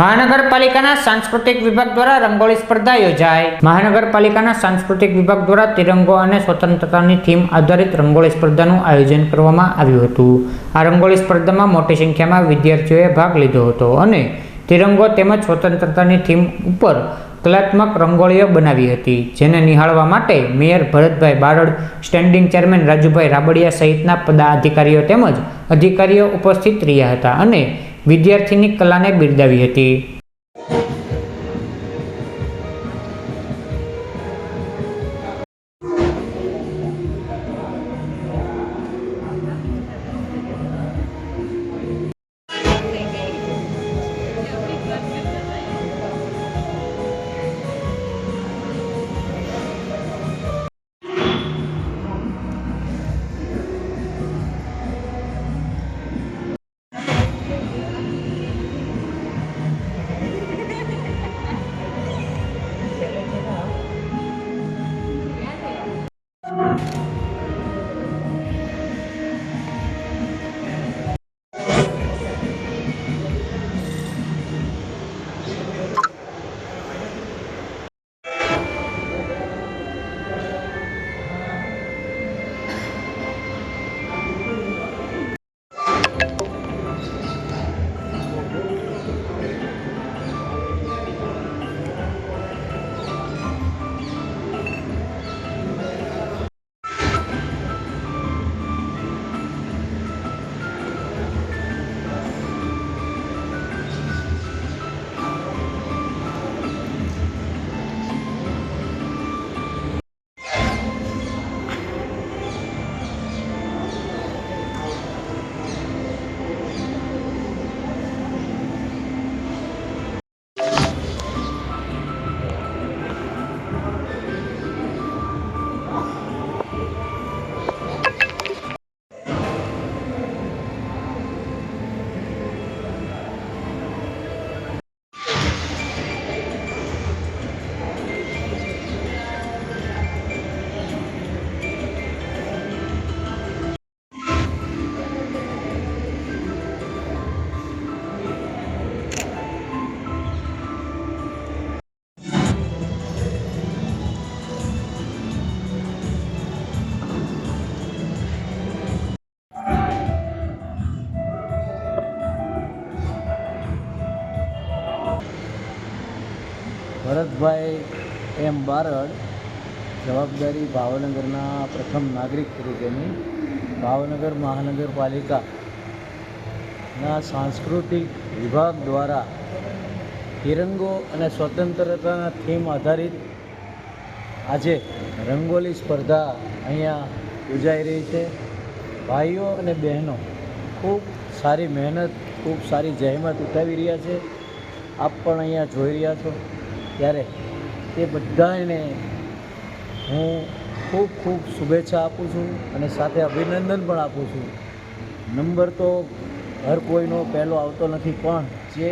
મહાનગરપાલિકાના સાંસ્કૃતિક વિભાગ દ્વારા રંગોળી સ્પર્ધા યોજાઈ. મહાનગરપાલિકાના સાંસ્કૃતિક વિભાગ દ્વારા તિરંગો અને સ્વતંત્રતાની થીમ આધારિત રંગોળી સ્પર્ધાનું આયોજન કરવામાં આવ્યું હતું. આ રંગોળી સ્પર્ધામાં મોટી સંખ્યામાં વિદ્યાર્થીઓએ ભાગ લીધો હતો અને તિરંગો તેમજ સ્વતંત્રતાની થીમ ઉપર કલાત્મક રંગોળીઓ બનાવી હતી, જેને નિહાળવા માટે mayor Bharatbhai Barad, standing chairman Rajubhai Rabadiya સહિતના પદાધિકારીઓ તેમજ અધિકારીઓ ઉપસ્થિત રહ્યા હતા અને વિદ્યાર્થીની કલાને બિરદાવી હતી. ભરતભાઈ એમ બારડ જવાબદારી ભાવનગરના પ્રથમ નાગરિક તરીકેની ભાવનગર મહાનગરપાલિકાના સાંસ્કૃતિક વિભાગ દ્વારા તિરંગો અને સ્વતંત્રતાના થીમ આધારિત આજે રંગોલી સ્પર્ધા અહીંયા યોજાઈ રહી છે. ભાઈઓ અને બહેનો ખૂબ સારી મહેનત, ખૂબ સારી જહેમત ઉઠાવી રહ્યા છે. આપ પણ અહીંયા જોઈ રહ્યા છો. ત્યારે તે બધાને હું ખૂબ ખૂબ શુભેચ્છા આપું છું અને સાથે અભિનંદન પણ આપું છું. નંબર તો હર કોઈનો પહેલો આવતો નથી, પણ જે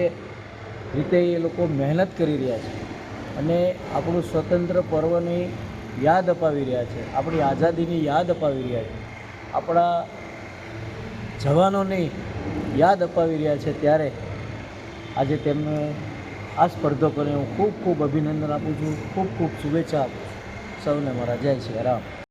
રીતે એ લોકો મહેનત કરી રહ્યા છે અને આપણું સ્વતંત્ર પર્વની યાદ અપાવી રહ્યા છે, આપણી આઝાદીની યાદ અપાવી રહ્યા છે, આપણા જવાનોની યાદ અપાવી રહ્યા છે, ત્યારે આજે તેમને આ સ્પર્ધકોને હું ખૂબ ખૂબ અભિનંદન આપું છું. ખૂબ ખૂબ શુભેચ્છા સૌને મારા જય શ્રી રામ.